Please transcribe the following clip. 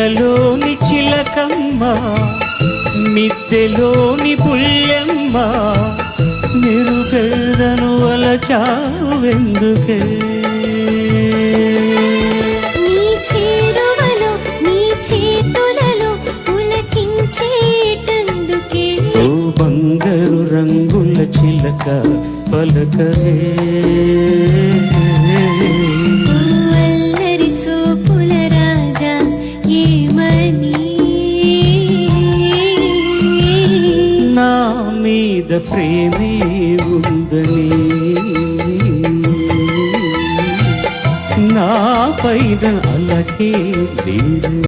ఇలలోని చిలకమ్మ మిద్దెలోని పుల్లెమ్మ నిరుగెదను వలచావెందుకే నీ చేరువలో నీ చేతులలో పులకించేటందుకే ఓ బంగారు రంగుల చిలక పలకరే. మీద ప్రేమే ఉందని. నా పైన అలకే లేదు.